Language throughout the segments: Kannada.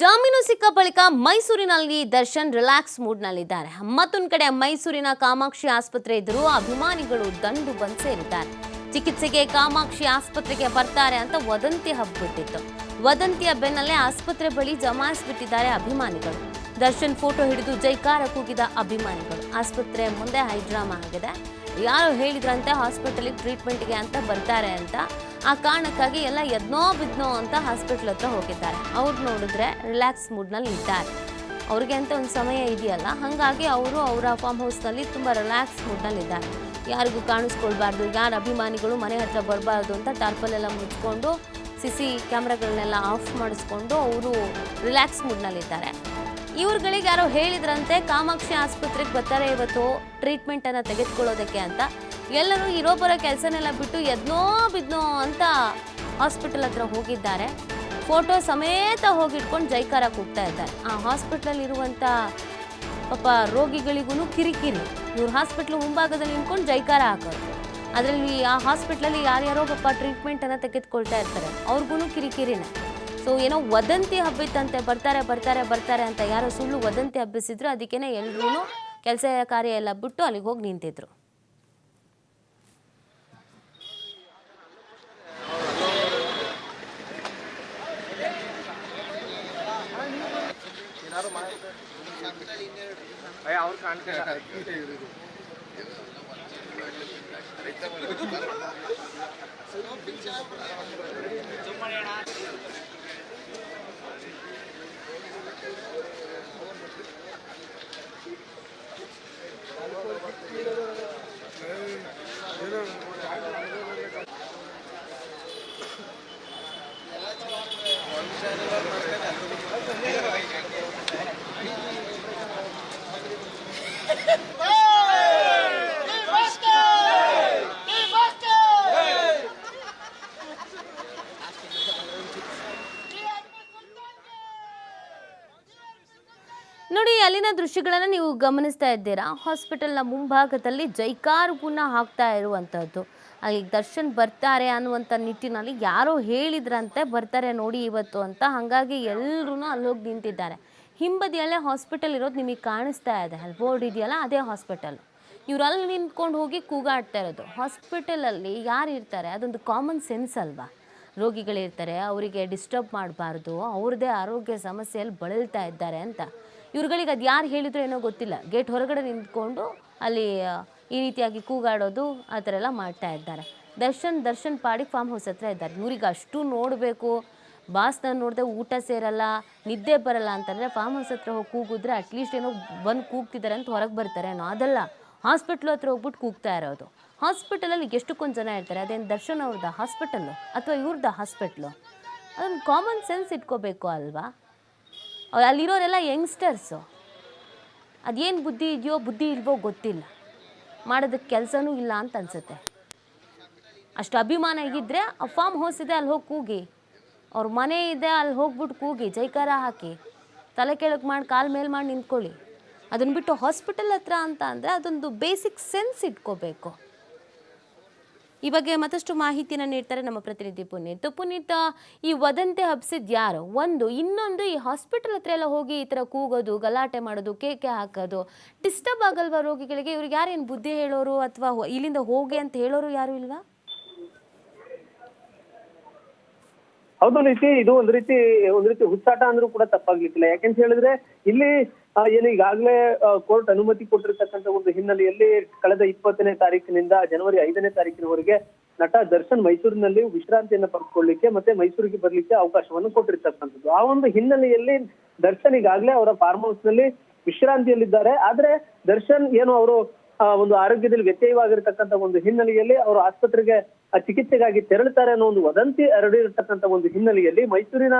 ಜಾಮೀನು ಸಿಕ್ಕ ಬಳಿಕ ಮೈಸೂರಿನಲ್ಲಿ ದರ್ಶನ್ ರಿಲ್ಯಾಕ್ಸ್ ಮೂಡ್ನಲ್ಲಿದ್ದಾರೆ. ಮತ್ತೊಂದು ಕಡೆ ಮೈಸೂರಿನ ಕಾಮಾಕ್ಷಿ ಆಸ್ಪತ್ರೆ ಎದುರು ಅಭಿಮಾನಿಗಳು ದಂಡು ಬಂದ್ ಸೇರಿದ್ದಾರೆ. ಚಿಕಿತ್ಸೆಗೆ ಕಾಮಾಕ್ಷಿ ಆಸ್ಪತ್ರೆಗೆ ಬರ್ತಾರೆ ಅಂತ ವದಂತಿ ಹಬ್ಬಿಟ್ಟಿತ್ತು. ವದಂತಿಯ ಬೆನ್ನಲ್ಲೇ ಆಸ್ಪತ್ರೆ ಬಳಿ ಜಮಾಯಿಸ್ಬಿಟ್ಟಿದ್ದಾರೆ ಅಭಿಮಾನಿಗಳು. ದರ್ಶನ್ ಫೋಟೋ ಹಿಡಿದು ಜೈಕಾರ ಕೂಗಿದ ಅಭಿಮಾನಿಗಳು. ಆಸ್ಪತ್ರೆ ಮುಂದೆ ಹೈಡ್ರಾಮಾ ಆಗಿದೆ. ಯಾರು ಹೇಳಿದ್ರಂತೆ ಹಾಸ್ಪಿಟಲಿಗೆ ಟ್ರೀಟ್ಮೆಂಟ್ಗೆ ಅಂತ ಬರ್ತಾರೆ ಅಂತ ಆ ಕಾರಣಕ್ಕಾಗಿ ಎಲ್ಲ ಎದ್ನೋ ಬಿದ್ನೋ ಅಂತ ಹಾಸ್ಪಿಟ್ಲ್ ಹತ್ರ ಹೋಗಿದ್ದಾರೆ. ಅವ್ರು ನೋಡಿದ್ರೆ ರಿಲ್ಯಾಕ್ಸ್ ಮೂಡ್ನಲ್ಲಿ ಇದ್ದಾರೆ. ಅವ್ರಿಗೆ ಅಂತ ಒಂದು ಸಮಯ ಇದೆಯಲ್ಲ, ಹಾಗಾಗಿ ಅವರು ಅವರ ಫಾರ್ಮ್ ಹೌಸ್ನಲ್ಲಿ ತುಂಬ ರಿಲ್ಯಾಕ್ಸ್ ಮೂಡ್ನಲ್ಲಿ ಇದ್ದಾರೆ. ಯಾರಿಗೂ ಕಾಣಿಸ್ಕೊಳ್ಬಾರ್ದು, ಯಾರು ಅಭಿಮಾನಿಗಳು ಮನೆ ಹತ್ರ ಬರಬಾರ್ದು ಅಂತ ಟಾರ್ಪಲ್ ಎಲ್ಲ ಮುಚ್ಕೊಂಡು ಸಿ ಸಿ ಕ್ಯಾಮ್ರಾಗಳನ್ನೆಲ್ಲ ಆಫ್ ಮಾಡಿಸ್ಕೊಂಡು ಅವರು ರಿಲ್ಯಾಕ್ಸ್ ಮೂಡ್ನಲ್ಲಿದ್ದಾರೆ ಇವ್ರುಗಳಿಗೆ ಯಾರೋ ಹೇಳಿದ್ರಂತೆ, ಕಾಮಾಕ್ಷಿ ಆಸ್ಪತ್ರೆಗೆ ಬರ್ತಾರೆ ಇವತ್ತು ಟ್ರೀಟ್ಮೆಂಟನ್ನು ತೆಗೆದುಕೊಳ್ಳೋದಕ್ಕೆ ಅಂತ. ಎಲ್ಲರೂ ಇರೋ ಬರೋ ಕೆಲಸನೆಲ್ಲ ಬಿಟ್ಟು ಎದ್ನೋ ಬಿದ್ನೋ ಅಂತ ಹಾಸ್ಪಿಟಲ್ ಹತ್ರ ಹೋಗಿದ್ದಾರೆ. ಫೋಟೋ ಸಮೇತ ಹೋಗಿಟ್ಕೊಂಡು ಜೈಕಾರ ಕೂಗ್ತಾ ಇದ್ದಾರೆ. ಆ ಹಾಸ್ಪಿಟ್ಲಲ್ಲಿ ಇರುವಂಥ ಪಾಪ ರೋಗಿಗಳಿಗೂ ಕಿರಿಕಿರಿ. ಇವ್ರು ಹಾಸ್ಪಿಟ್ಲ್ ಮುಂಭಾಗದಲ್ಲಿ ನಿಂತ್ಕೊಂಡು ಜೈಕಾರ ಹಾಕೋರು. ಅದರಲ್ಲಿ ಆ ಹಾಸ್ಪಿಟ್ಲಲ್ಲಿ ಯಾರ್ಯಾರೋ ಪಾಪ ಟ್ರೀಟ್ಮೆಂಟನ್ನು ತೆಗೆದುಕೊಳ್ತಾ ಇರ್ತಾರೆ. ಅವ್ರಿಗೂ ಕಿರಿಕಿರಿನೇ. ಸೊ ಏನೋ ವದಂತಿ ಹಬ್ಬಿತ್ತಂತೆ, ಬರ್ತಾರೆ ಬರ್ತಾರೆ ಬರ್ತಾರೆ ಅಂತ ಯಾರೋ ಸುಳ್ಳು ವದಂತಿ ಹಬ್ಬಿಸಿದ್ರು, ಅದಕ್ಕೇನೆ ಎಲ್ರೂ ಕೆಲಸ ಕಾರ್ಯ ಎಲ್ಲ ಬಿಟ್ಟು ಅಲ್ಲಿಗೆ ಹೋಗಿ ನಿಂತಿದ್ರು. ಅಯ್ಯ ಅವ್ರು ಕಾಣ್ತಿಲ್ಲ ನೋಡಿ, ಅಲ್ಲಿನ ದೃಶ್ಯಗಳನ್ನು ನೀವು ಗಮನಿಸ್ತಾ ಇದ್ದೀರಾ? ಹಾಸ್ಪಿಟಲ್ನ ಮುಂಭಾಗದಲ್ಲಿ ಜೈಕಾರ್ಗುನ ಹಾಕ್ತಾ ಇರುವಂಥದ್ದು ಅಲ್ಲಿ ದರ್ಶನ್ ಬರ್ತಾರೆ ಅನ್ನುವಂಥ ನಿಟ್ಟಿನಲ್ಲಿ ಯಾರೋ ಹೇಳಿದ್ರಂತೆ ಬರ್ತಾರೆ ನೋಡಿ ಇವತ್ತು ಅಂತ. ಹಾಗಾಗಿ ಎಲ್ಲರೂ ಅಲ್ಲಿ ಹೋಗಿ ನಿಂತಿದ್ದಾರೆ. ಹಿಂಬದಿಯಲ್ಲೇ ಹಾಸ್ಪಿಟಲ್ ಇರೋದು ನಿಮಗೆ ಕಾಣಿಸ್ತಾ ಇದೆ. ಅಲ್ಲಿ ಬೋರ್ಡ್ ಇದೆಯಲ್ಲ, ಅದೇ ಹಾಸ್ಪಿಟಲ್. ಇವ್ರು ಅಲ್ಲಿ ನಿಂತ್ಕೊಂಡು ಹೋಗಿ ಕೂಗಾಡ್ತಾ ಇರೋದು. ಹಾಸ್ಪಿಟಲಲ್ಲಿ ಯಾರು ಇರ್ತಾರೆ? ಅದೊಂದು ಕಾಮನ್ ಸೆನ್ಸ್ ಅಲ್ವಾ? ರೋಗಿಗಳಿರ್ತಾರೆ, ಅವರಿಗೆ ಡಿಸ್ಟರ್ಬ್ ಮಾಡಬಾರ್ದು ಅವ್ರದ್ದೇ ಆರೋಗ್ಯ ಸಮಸ್ಯೆಯಲ್ಲಿ ಬಳಲ್ತಾ ಇದ್ದಾರೆ ಅಂತ. ಇವ್ರುಗಳಿಗೆ ಅದು ಯಾರು ಹೇಳಿದ್ರು ಏನೋ ಗೊತ್ತಿಲ್ಲ. ಗೇಟ್ ಹೊರಗಡೆ ನಿಂತ್ಕೊಂಡು ಅಲ್ಲಿ ಈ ರೀತಿಯಾಗಿ ಕೂಗಾಡೋದು, ಆ ಥರ ಎಲ್ಲ ಮಾಡ್ತಾ ಇದ್ದಾರೆ. ದರ್ಶನ್ ದರ್ಶನ್ ಪಾಡಿಗೆ ಫಾರ್ಮ್ ಹೌಸ್ ಹತ್ರ ಇದ್ದಾರೆ. ಇವ್ರಿಗೆ ಅಷ್ಟು ನೋಡಬೇಕು. ಬಾಸ್ನ ನೋಡಿದೆ ಊಟ ಸೇರಲ್ಲ, ನಿದ್ದೆ ಬರಲ್ಲ ಅಂತಂದರೆ ಫಾರ್ಮ್ ಹೌಸ್ ಹತ್ರ ಹೋಗಿ ಕೂಗಿದ್ರೆ ಅಟ್ಲೀಸ್ಟ್ ಏನೋ ಬಂದು ಕೂಗ್ತಿದ್ದಾರೆ ಅಂತ ಹೊರಗೆ ಬರ್ತಾರೆ ಏನೋ. ಅದೆಲ್ಲ ಹಾಸ್ಪಿಟ್ಲ್ ಹತ್ರ ಹೋಗ್ಬಿಟ್ಟು ಕೂಗ್ತಾ ಇರೋದು. ಹಾಸ್ಪಿಟಲಲ್ಲಿ ಎಷ್ಟಕ್ಕೊಂದು ಜನ ಇರ್ತಾರೆ? ಅದೇನು ದರ್ಶನ್ ಅವ್ರದ್ದು ಹಾಸ್ಪಿಟಲ್ಲು ಅಥವಾ ಇವ್ರದ್ದು ಹಾಸ್ಪಿಟ್ಲು ಅದೊಂದು ಕಾಮನ್ ಸೆನ್ಸ್ ಇಟ್ಕೋಬೇಕು ಅಲ್ವಾ? ಅಲ್ಲಿರೋರೆಲ್ಲ ಯಂಗ್ಸ್ಟರ್ಸು ಅದೇನು ಬುದ್ಧಿ ಇದೆಯೋ ಬುದ್ಧಿ ಇಲ್ವೋ ಗೊತ್ತಿಲ್ಲ. ಮಾಡೋದಕ್ಕೆ ಕೆಲಸನೂ ಇಲ್ಲ ಅಂತ ಅನಿಸುತ್ತೆ. ಅಷ್ಟು ಅಭಿಮಾನ ಇದ್ದರೆ ಆ ಫಾರ್ಮ್ ಹೌಸ್ ಇದೆ, ಅಲ್ಲಿ ಹೋಗಿ ಕೂಗಿ. ಅವ್ರ ಮನೆ ಇದೆ, ಅಲ್ಲಿ ಹೋಗ್ಬಿಟ್ಟು ಕೂಗಿ ಜೈಕಾರ ಹಾಕಿ. ತಲೆ ಕೆಳಗೆ ಮಾಡಿ, ಕಾಲು ಮೇಲೆ ಮಾಡಿ ನಿಂತ್ಕೊಳ್ಳಿ. ಅದನ್ನು ಬಿಟ್ಟು ಹಾಸ್ಪಿಟಲ್ ಹತ್ರ ಅಂತ ಅಂದರೆ ಅದೊಂದು ಬೇಸಿಕ್ ಸೆನ್ಸ್ ಇಟ್ಕೋಬೇಕು. ಈ ಬಗ್ಗೆ ಮತ್ತಷ್ಟು ಮಾಹಿತಿನ ನೀಡ್ತಾರೆ ನಮ್ಮ ಪ್ರತಿನಿಧಿ ಪುನೀತ್. ಪುನೀತ್, ಈ ವದಂತೆ ಹಬ್ಸಿದ್ ಯಾರು? ಒಂದು, ಇನ್ನೊಂದು ಈ ಹಾಸ್ಪಿಟಲ್ ಹತ್ರ ಎಲ್ಲ ಹೋಗಿ ಈ ಥರ ಕೂಗೋದು, ಗಲಾಟೆ ಮಾಡೋದು, ಕೇಕೆ ಹಾಕೋದು ಡಿಸ್ಟರ್ಬ್ ಆಗಲ್ವಾ ರೋಗಿಗಳಿಗೆ? ಇವ್ರಿಗೆ ಯಾರೇನು ಬುದ್ಧಿ ಹೇಳೋರು ಅಥವಾ ಇಲ್ಲಿಂದ ಹೋಗಿ ಅಂತ ಹೇಳೋರು ಯಾರು ಇಲ್ವಾ? ಹೌದು ರೀತಿ ಇದು ಒಂದ್ ರೀತಿ ಒಂದ್ ರೀತಿ ಹುಚ್ಚಾಟ ಅಂದ್ರೂ ಕೂಡ ತಪ್ಪಾಗ್ಲಿಕ್ಕಿಲ್ಲ. ಯಾಕೆಂತ ಹೇಳಿದ್ರೆ, ಇಲ್ಲಿ ಏನು ಈಗಾಗಲೇ ಕೋರ್ಟ್ ಅನುಮತಿ ಕೊಟ್ಟಿರ್ತಕ್ಕಂಥ ಒಂದು ಹಿನ್ನೆಲೆಯಲ್ಲಿ ಕಳೆದ ಇಪ್ಪತ್ತನೇ ತಾರೀಕಿನಿಂದ ಜನವರಿ ಐದನೇ ತಾರೀಕಿನವರೆಗೆ ನಟ ದರ್ಶನ್ ಮೈಸೂರಿನಲ್ಲಿ ವಿಶ್ರಾಂತಿಯನ್ನು ಪಡ್ಕೊಳ್ಳಿಕ್ಕೆ ಮತ್ತೆ ಮೈಸೂರಿಗೆ ಬರ್ಲಿಕ್ಕೆ ಅವಕಾಶವನ್ನು ಕೊಟ್ಟಿರ್ತಕ್ಕಂಥದ್ದು. ಆ ಒಂದು ಹಿನ್ನೆಲೆಯಲ್ಲಿ ದರ್ಶನ್ ಈಗಾಗಲೇ ಅವರ ಫಾರ್ಮ್ ಹೌಸ್ನಲ್ಲಿ ವಿಶ್ರಾಂತಿಯಲ್ಲಿದ್ದಾರೆ. ಆದ್ರೆ ದರ್ಶನ್ ಏನು ಅವರು ಒಂದು ಆರೋಗ್ಯದಲ್ಲಿ ವ್ಯತ್ಯಯವಾಗಿರ್ತಕ್ಕಂಥ ಒಂದು ಹಿನ್ನೆಲೆಯಲ್ಲಿ ಅವರು ಆಸ್ಪತ್ರೆಗೆ ಚಿಕಿತ್ಸೆಗಾಗಿ ತೆರಳುತ್ತಾರೆ ಅನ್ನೋ ಒಂದು ವದಂತಿ ಹರಡಿರತಕ್ಕಂಥ ಒಂದು ಹಿನ್ನೆಲೆಯಲ್ಲಿ ಮೈಸೂರಿನ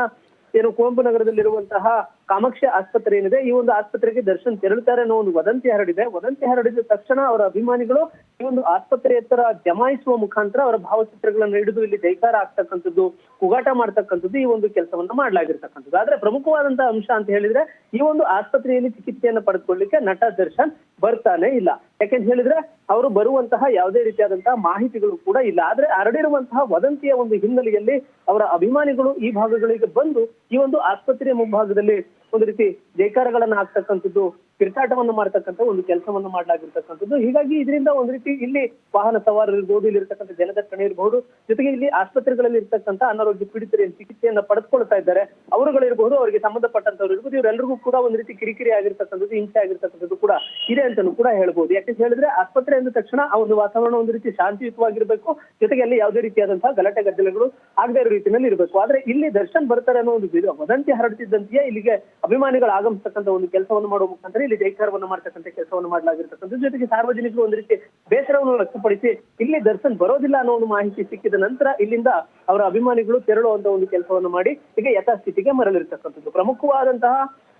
ಏನು ಕುವೆಂಪು ನಗರದಲ್ಲಿರುವಂತಹ ಕಾಮಾಕ್ಷಿ ಆಸ್ಪತ್ರೆ ಏನಿದೆ, ಈ ಒಂದು ಆಸ್ಪತ್ರೆಗೆ ದರ್ಶನ್ ತೆರಳುತ್ತಾರೆ ಅನ್ನೋ ಒಂದು ವದಂತಿ ಹರಡಿದೆ. ವದಂತಿ ಹರಡಿದ ತಕ್ಷಣ ಅವರ ಅಭಿಮಾನಿಗಳು ಈ ಒಂದು ಆಸ್ಪತ್ರೆ ಎತ್ತರ ಜಮಾಯಿಸುವ ಮುಖಾಂತರ ಅವರ ಭಾವಚಿತ್ರಗಳನ್ನು ಹಿಡಿದು ಇಲ್ಲಿ ಜೈಕಾರ ಆಗ್ತಕ್ಕಂಥದ್ದು, ಕೂಗಾಟ ಮಾಡ್ತಕ್ಕಂಥದ್ದು ಈ ಒಂದು ಕೆಲಸವನ್ನ ಮಾಡಲಾಗಿರ್ತಕ್ಕಂಥದ್ದು. ಆದ್ರೆ ಪ್ರಮುಖವಾದಂತಹ ಅಂಶ ಅಂತ ಹೇಳಿದ್ರೆ, ಈ ಒಂದು ಆಸ್ಪತ್ರೆಯಲ್ಲಿ ಚಿಕಿತ್ಸೆಯನ್ನು ಪಡೆದುಕೊಳ್ಳಿಕ್ಕೆ ನಟ ದರ್ಶನ್ ಬರ್ತಾನೆ ಇಲ್ಲ. ಯಾಕೆಂತ ಹೇಳಿದ್ರೆ, ಅವರು ಬರುವಂತಹ ಯಾವುದೇ ರೀತಿಯಾದಂತಹ ಮಾಹಿತಿಗಳು ಕೂಡ ಇಲ್ಲ. ಆದ್ರೆ ಹರಡಿರುವಂತಹ ವದಂತಿಯ ಒಂದು ಹಿನ್ನೆಲೆಯಲ್ಲಿ ಅವರ ಅಭಿಮಾನಿಗಳು ಈ ಭಾಗಗಳಿಗೆ ಬಂದು ಈ ಒಂದು ಆಸ್ಪತ್ರೆಯ ಮುಂಭಾಗದಲ್ಲಿ ಒಂದು ರೀತಿ ಜೈಕಾರಗಳನ್ನ ಹಾಕ್ತಕ್ಕಂಥದ್ದು ಕಿರ್ಚಾಟವನ್ನು ಮಾಡ್ತಕ್ಕಂಥ ಒಂದು ಕೆಲಸವನ್ನು ಮಾಡಲಾಗಿರ್ತಕ್ಕಂಥದ್ದು. ಹೀಗಾಗಿ ಇದರಿಂದ ಒಂದು ರೀತಿ ಇಲ್ಲಿ ವಾಹನ ಸವಾರರು ಇರ್ಬೋದು ಇಲ್ಲಿರ್ತಕ್ಕಂಥ ಜನದಟ್ಟಣೆ ಇರಬಹುದು ಜೊತೆಗೆ ಇಲ್ಲಿ ಆಸ್ಪತ್ರೆಗಳಲ್ಲಿ ಇರ್ತಕ್ಕಂಥ ಅನಾರೋಗ್ಯ ಪೀಡಿತರು ಚಿಕಿತ್ಸೆಯನ್ನ ಪಡೆದುಕೊಳ್ತಾ ಇದ್ದಾರೆ ಅವರುಗಳಿರಬಹುದು ಅವರಿಗೆ ಸಂಬಂಧಪಟ್ಟಂತವ್ರು ಇರ್ಬೋದು ಇವರೆಲ್ಲರಿಗೂ ಕೂಡ ಒಂದು ರೀತಿ ಕಿರಿಕಿರಿ ಆಗಿರ್ತಕ್ಕಂಥದ್ದು, ಹಿಂಸೆ ಆಗಿರ್ತಕ್ಕಂಥದ್ದು ಕೂಡ ಇದೆ ಅಂತಾನು ಕೂಡ ಹೇಳ್ಬೋದು. ಯಾಕಂತ ಹೇಳಿದ್ರೆ ಆಸ್ಪತ್ರೆ ಅಂದ ತಕ್ಷಣ ಆ ಒಂದು ವಾತಾವರಣ ಒಂದು ರೀತಿ ಶಾಂತಿಯುತವಾಗಿರ್ಬೇಕು. ಜೊತೆಗೆ ಅಲ್ಲಿ ಯಾವುದೇ ರೀತಿಯಾದಂತಹ ಗಲಾಟೆ ಗದ್ದಲಗಳು ಆಗದೇ ಇರೋ ರೀತಿಯಲ್ಲಿ ಇರಬೇಕು. ಆದ್ರೆ ಇಲ್ಲಿ ದರ್ಶನ್ ಬರ್ತಾರೆ ಅನ್ನೋ ಒಂದು ವದಂತಿ ಹರಡುತ್ತಿದ್ದಂತೆಯೇ ಇಲ್ಲಿಗೆ ಅಭಿಮಾನಿಗಳು ಆಗಮಿಸ್ತಕ್ಕಂಥ ಒಂದು ಕೆಲಸವನ್ನು ಮಾಡುವ ಮುಖಾಂತರ ಇಲ್ಲಿ ಜೈಕಾರವನ್ನು ಮಾಡ್ತಕ್ಕಂಥ ಕೆಲಸವನ್ನು ಮಾಡಲಾಗಿರ್ತಕ್ಕಂಥ ಜೊತೆಗೆ ಸಾರ್ವಜನಿಕರು ಒಂದು ರೀತಿ ಬೇಸರವನ್ನು ವ್ಯಕ್ತಪಡಿಸಿ, ಇಲ್ಲಿ ದರ್ಶನ್ ಬರೋದಿಲ್ಲ ಅನ್ನೋ ಒಂದು ಮಾಹಿತಿ ಸಿಕ್ಕಿದ ನಂತರ ಇಲ್ಲಿಂದ ಅವರ ಅಭಿಮಾನಿಗಳು ತೆರಳುವಂತ ಒಂದು ಕೆಲಸವನ್ನು ಮಾಡಿ ಈಗ ಯಥಾಸ್ಥಿತಿಗೆ ಮರಳಿರ್ತಕ್ಕಂಥದ್ದು. ಪ್ರಮುಖವಾದಂತಹ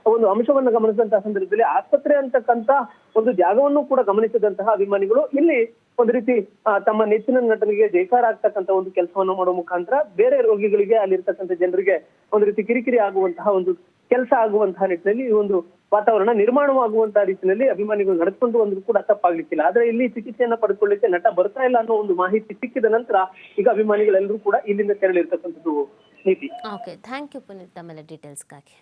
ಒಂದು ಅಂಶವನ್ನು ಗಮನಿಸಿದಂತಹ ಸಂದರ್ಭದಲ್ಲಿ ಆಸ್ಪತ್ರೆ ಅಂತಕ್ಕಂತ ಒಂದು ಜಾಗವನ್ನು ಕೂಡ ಗಮನಿಸಿದಂತಹ ಅಭಿಮಾನಿಗಳು ಇಲ್ಲಿ ಒಂದು ರೀತಿ ತಮ್ಮ ನೆಚ್ಚಿನ ನಟನಿಗೆ ಜೈಕಾರ ಆಗ್ತಕ್ಕಂತ ಒಂದು ಕೆಲಸವನ್ನು ಮಾಡುವ ಮುಖಾಂತರ ಬೇರೆ ರೋಗಿಗಳಿಗೆ ಅಲ್ಲಿರ್ತಕ್ಕಂಥ ಜನರಿಗೆ ಒಂದು ರೀತಿ ಕಿರಿಕಿರಿ ಆಗುವಂತಹ ಒಂದು ಕೆಲಸ ಆಗುವಂತಹ ನಿಟ್ಟಿನಲ್ಲಿ ಈ ಒಂದು ವಾತಾವರಣ ನಿರ್ಮಾಣವಾಗುವಂತಹ ರೀತಿಯಲ್ಲಿ ಅಭಿಮಾನಿಗಳು ನಡೆದುಕೊಂಡು ಬಂದ್ರು ಕೂಡ ತಪ್ಪಾಗ್ಲಿಕ್ಕಿಲ್ಲ. ಆದ್ರೆ ಇಲ್ಲಿ ಚಿಕಿತ್ಸೆಯನ್ನ ಪಡೆದುಕೊಳ್ಳಿಕ್ಕೆ ನಟ ಬರ್ತಾ ಇಲ್ಲ ಅನ್ನೋ ಒಂದು ಮಾಹಿತಿ ಸಿಕ್ಕಿದ ನಂತರ ಈಗ ಅಭಿಮಾನಿಗಳೆಲ್ಲರೂ ಕೂಡ ಇಲ್ಲಿಂದ ತೆರಳಿರ್ತಕ್ಕಂಥದ್ದು ನೀತಿ. ಓಕೆ ಥ್ಯಾಂಕ್ ಯು ಪುನೀತ್ ತಮ್ಮೆಲ್ಲ ಡೀಟೇಲ್ಸ್ಗಾಗಿ